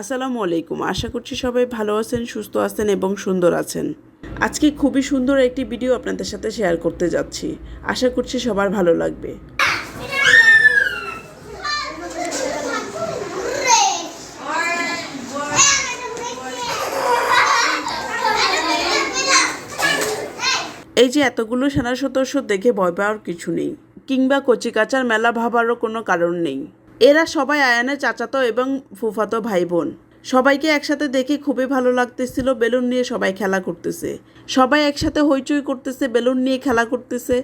আসসালামু আলাইকুম। আশা করছি সবাই ভালো আছেন, সুস্থ আছেন এবং সুন্দর আছেন। আজকে খুবই সুন্দর একটি ভিডিও আপনাদের সাথে শেয়ার করতে যাচ্ছি। আশা করছি সবার ভালো লাগবে। এই যে এতগুলো সেনা সদস্য দেখে ভয় পাওয়ার কিছু নেই, কিংবা কচিকাচার মেলা ভাবারও কোনো কারণ নেই। এরা সবাই আয়ানের চাচাতো এবং ফুফাতো ভাই বোন সবাইকে একসাথে দেখে খুবই ভালো লাগতেছিল, বেলুন নিয়ে সবাই খেলা করতেছে। সবাই একসাথে হইচই করতেছে, বেলুন নিয়ে খেলা করতেছে।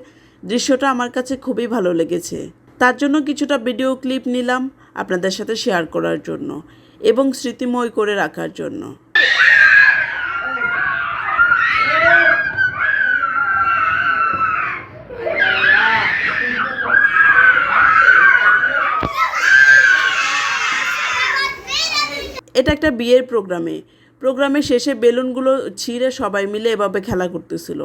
দৃশ্যটা আমার কাছে খুবই ভালো লেগেছে। তার জন্য কিছুটা ভিডিও ক্লিপ নিলাম আপনাদের সাথে শেয়ার করার জন্য এবং স্মৃতিময় করে রাখার জন্য। এটা একটা বিয়ের প্রোগ্রামে। প্রোগ্রামের শেষে বেলুনগুলো ছিঁড়ে সবাই মিলে এভাবে খেলা করতেছিল।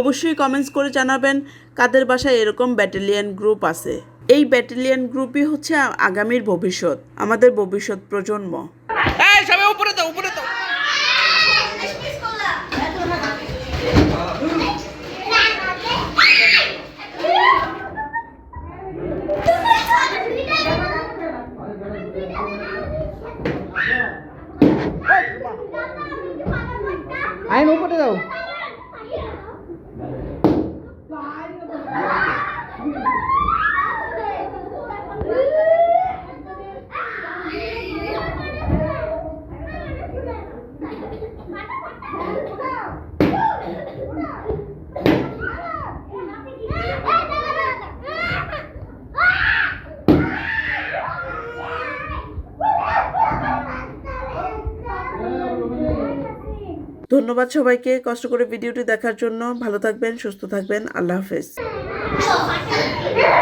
অবশ্যই কমেন্টস করে জানাবেন কাদের বাসায় এরকম ব্যাটালিয়ান গ্রুপ আছে। এই ব্যাটালিয়ান গ্রুপই হচ্ছে আগামীর ভবিষ্যৎ, আমাদের ভবিষ্যৎ প্রজন্ম। উপরে উপরে mais não, Patrão. ধন্যবাদ সবাইকে। কষ্ট করে ভিডিওটি দেখার জন্য ভালো থাকবেন সুস্থ থাকবেন। আল্লাহ হাফেজ।